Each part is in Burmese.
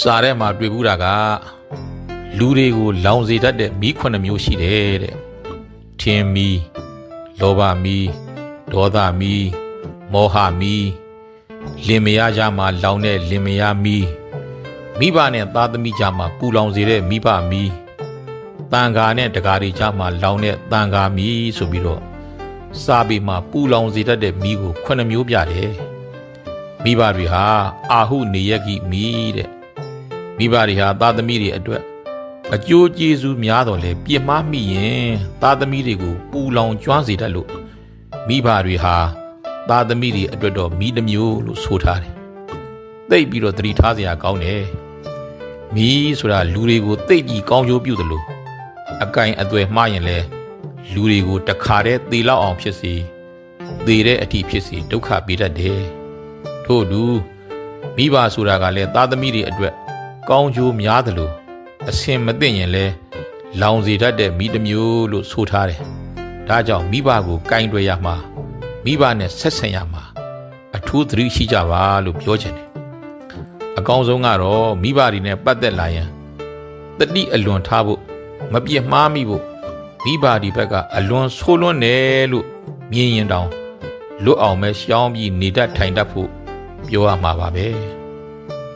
စာထဲမှာတွေ့ဘူးတာကလူတွေကိုလောင်စေတတ်တဲ့မီးခုနှစ်မျိုးရှိတယ်တဲ့ထင်းမီးလောဘမီးဒေါသမီးမောဟမီးလင်မယားကြမှာလောင်တဲ့လင်မယားမီးမိဘနဲ့သားသမီးကြမှာပူလောင်စေတဲ့မိဘမီးတန်ဃာနဲ့တကားတွေကြမှာလောင်တဲ့တန်ဃာမီးဆိုပြီးတော့စာပေမှာပူလောင်စေတတ်တဲ့မီးကိုခုနှစ်မျိုးပြတယ်မိဘတွေဟာအာဟုနေယကိမီးတဲ့ မိဘတွေဟာသားသမီးတွေအတွက်အကျိုးကျေးဇူးများတော်လဲပြစ်မှားမိရင်သားသမီးတွေကိုပူလောင်ကျွမ်းစေတတ်လို့မိဘတွေဟာသားသမီးတွေအတွက်တော့မိတစ်မျိုးလို့ဆိုထားတယ်။သိပ်ပြီးတော့သတိထားစရာကောင်းတယ်။မိဆိုတာလူတွေကိုသိပ်ကြီးကောင်းကျိုးပြုတယ်လို့အကင်အသွယ်မှားရင်လဲလူတွေကိုတခါတည်းသေလောက်အောင်ဖြစ်စေသေတဲ့အထိဖြစ်စေဒုက္ခပေးတတ်တယ်။ထို့အတူမိဘဆိုတာကလည်းသားသမီးတွေအတွက် ကောင်းကျိုးများသလိုအစင်မသိရင်လဲလောင်စီတတ်တဲ့မိတစ်မျိုးလို့ဆိုထားတယ်။ဒါကြောင့်မိဘကိုကင်တွယ်ရမှာမိဘနဲ့ဆက်ဆံရမှာအထူးသတိရှိကြပါလို့ပြောချင်တယ်။အကောင်းဆုံးကတော့မိဘတွေနဲ့ပတ်သက်လာရင်တတိအလွန်ထားဖို့မပြစ်မှားမိဖို့မိဘဒီဘက်ကအလွန်ဆိုးလွန်းတယ်လို့မြင်ရင်တောင်လွတ်အောင်ပဲရှောင်းပြီးနေတတ်ထိုင်တတ်ဖို့ပြောရမှာပါပဲ။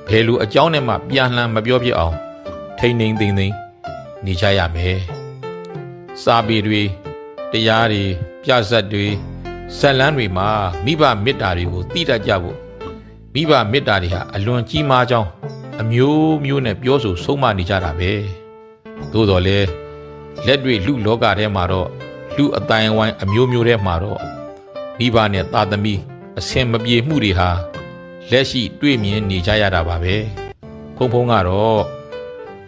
ဘယ်လိုအကြောင်းနဲ့မှပြန်လှန်မပြောပြအောင် ထိမ့်ထိန်သိမ့်သိမ့်နေကြရမယ်။စာပေတွေတရားတွေပြဇတ်တွေဇက်လန်းတွေမှာမိဘမေတ္တာတွေကိုသိတတ်ကြဖို့မိဘမေတ္တာတွေဟာအလွန်ကြီးမားကြောင်းအမျိုးမျိုးနဲ့ပြောဆိုဆုံးမနေကြတာပဲ။သို့တော်လည်းလက်တွေ့လူလောကထဲမှာတော့လူအတိုင်းအဝိုင်းအမျိုးမျိုးထဲမှာတော့မိဘနဲ့သားသမီးအဆင်မပြေမှုတွေဟာ လက်ရှိတွေ့မြင်နေကြရတာပါပဲဖုံဖုံကတော့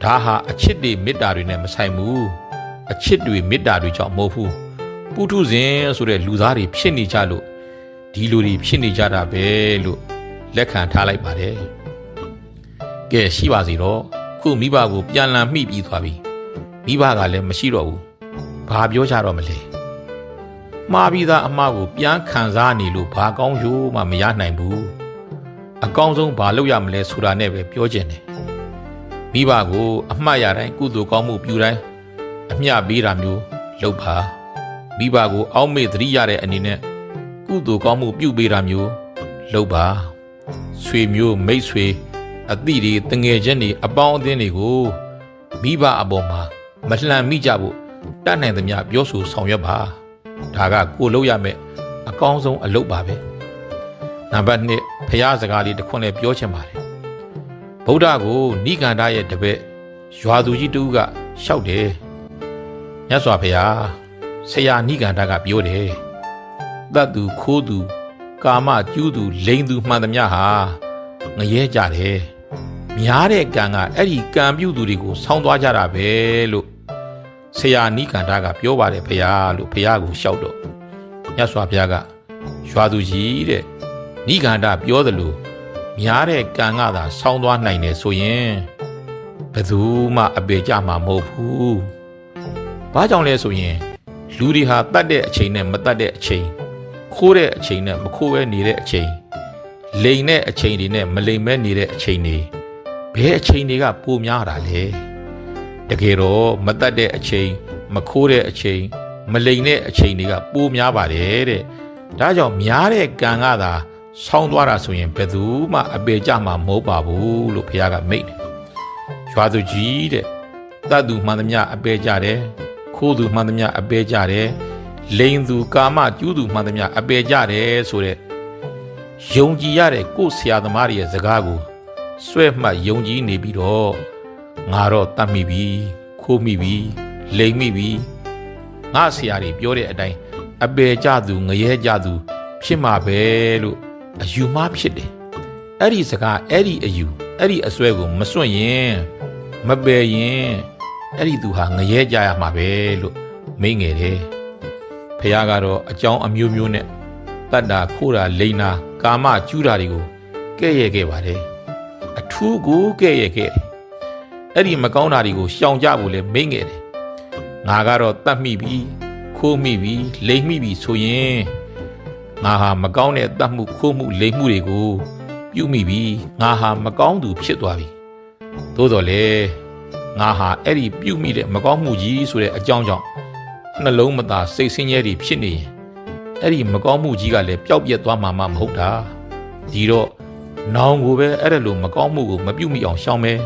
ဒါဟာအချစ်တွေမေတ္တာတွေနဲ့မဆိုင်ဘူးအချစ်တွေမေတ္တာတွေကြောင့်မဟုတ်ဘူးပုထုဇဉ်ဆိုတဲ့လူသားတွေဖြစ်နေကြလို့ဒီလူတွေဖြစ်နေကြတာပဲလို့လက်ခံထားလိုက်ပါတယ်ကဲရှိပါစီတော့ခုမိဘကိုပြန်လည်မိပြီးသွားပြီမိဘကလည်းမရှိတော့ဘူးဘာပြောကြတော့မလဲမှားပြီးသားအမှားကိုပြန်ခံစားနေလို့ဘာကောင်းရိုးမှမရနိုင်ဘူး အကောင်းဆုံးဘာလုပ်ရမလဲဆိုတာနဲ့ပဲပြောချင်တယ်မိဘကို အမှတ်ရတိုင်းကုသိုလ်ကောင်းမှုပြုတိုင်းအမျှပေးတာမျိုးလုပ်ပါမိဘကို အောက်မေ့သတိရတဲ့အနေနဲ့ကုသိုလ်ကောင်းမှုပြုပေးတာမျိုးလုပ်ပါဆွေမျိုးမိတ်ဆွေအသည့်တွေတငယ်ချင်းတွေအပေါင်းအသင်းတွေကိုမိဘအပေါ်မှာမလှန်မိကြဖို့တတ်နိုင်သမျှပြောဆိုဆောင်ရွက်ပါဒါကကိုလုပ်ရမယ့်အကောင်းဆုံးအလုပ်ပါပဲ နံပါတ်1ဖျားစကားလေးတစ်ခွန်းလည်းပြောချင်ပါတယ်ဗုဒ္ဓကိုနိဂန္ဓရဲ့တပည့်ရွာသူကြီးတူကလျှောက်တယ်မြတ်စွာဘုရားဆရာနိဂန္ဓကပြောတယ်တတ်သူခိုးသူကာမကျူးသူလိန်သူမှန်သမျှဟာငရဲကြတယ်များတဲ့ကံကအဲ့ဒီကံပြုသူတွေကိုဆောင်းသွားကြတာပဲလို့ဆရာနိဂန္ဓကပြောပါတယ်ဘုရားလို့ဘုရားကိုလျှောက်တော့မြတ်စွာဘုရားကရွာသူကြီးတဲ့ နိဂန္ဓပြောသလိုများတဲ့ကံကသာဆောင်းသွားနိုင်တယ်ဆိုရင်ဘယ်သူမှအပေကြမှာမဟုတ်ဘူး။ဘာကြောင့်လဲဆိုရင်လူတွေဟာတတ်တဲ့အချိန်နဲ့မတတ်တဲ့အချိန်ခိုးတဲ့အချိန်နဲ့မခိုးပဲနေတဲ့အချိန်လိန်တဲ့အချိန်တွေနဲ့မလိန်ပဲနေတဲ့အချိန်တွေဘယ်အချိန်တွေကပိုများတာလဲ။တကယ်တော့မတတ်တဲ့အချိန်မခိုးတဲ့အချိန်မလိန်တဲ့အချိန်တွေကပိုများပါတယ်တဲ့။ဒါကြောင့်များတဲ့ကံကသာ ဆောင်းသွားတာဆိုရင်ဘယ်သူမှအပေကြမှာမဟုတ်ပါဘူးလို့ဘုရားကမိန့်တယ်။ရွာသူကြီးတဲ့တတ်သူမှန်သမျှအပေကြတယ်။ခိုးသူမှန်သမျှအပေကြတယ်။လိန်သူကာမကျူးသူမှန်သမျှအပေကြတယ်ဆိုတဲ့ယုံကြည်ရတဲ့ကိုယ်ဆရာသမားတွေရဲ့စကားကိုစွဲမှတ်ယုံကြည်နေပြီးတော့ငါတော့တတ်မိပြီခိုးမိပြီလိန်မိပြီငါဆရာတွေပြောတဲ့အတိုင်းအပေကြသူငရဲကြသူဖြစ်မှာပဲလို့ အယူမှားဖြစ်တယ်အဲ့ဒီစကားအဲ့ဒီအယူအဲ့ဒီအစွဲကိုမစွန့်ရင်မပယ်ရင်အဲ့ဒီသူဟာငရဲကြရမှာပဲလို့မိန့်ငယ်တယ်ဖះကတော့အကြောင်းအမျိုးမျိုးနဲ့တတ်တာခိုးတာလိန်တာကာမကျူးတာတွေကိုကဲ့ရဲ့ခဲ့ပါတယ်အထူးကိုကဲ့ရဲ့ခဲ့တယ်အဲ့ဒီမကောင်းတာတွေကိုရှောင်ကြဖို့လဲမိန့်ငယ်တယ်ငါကတော့တတ်မိပြီခိုးမိပြီလိမ်မိပြီဆိုရင် ငါဟာမကောင်းတဲ့တတ်မှုခိုးမှုလိမ်မှုတွေကိုပြုမိပြီငါဟာမကောင်းသူဖြစ်သွားပြီသို့တော်လေငါဟာအဲ့ဒီပြုတ်မိတဲ့မကောင်းမှုကြီးဆိုတဲ့အကြောင်းကြောင့်နှလုံးမသာစိတ်ဆင်းရဲတွေဖြစ်နေရင်အဲ့ဒီမကောင်းမှုကြီးကလည်းပျောက်ပြက်သွားမှာမှမဟုတ်တာဒီတော့နောင်ကိုပဲအဲ့ဒါလိုမကောင်းမှုကိုမပြုတ်မိအောင်ရှောင်မယ်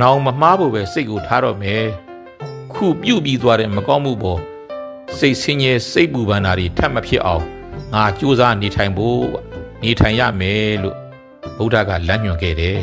နောင်မမှားဖို့ပဲစိတ်ကိုထားတော့မယ်ခုပြုတ်ပြီးသွားတဲ့မကောင်းမှုပေါ်စိတ်ဆင်းရဲစိတ်ပူပန်တာတွေထပ်မဖြစ်အောင် ငါကြိုးစားနေထိုင်ဖို့နေထိုင်ရမယ်လို့ဗုဒ္ဓကလမ်းညွှန်ခဲ့တယ်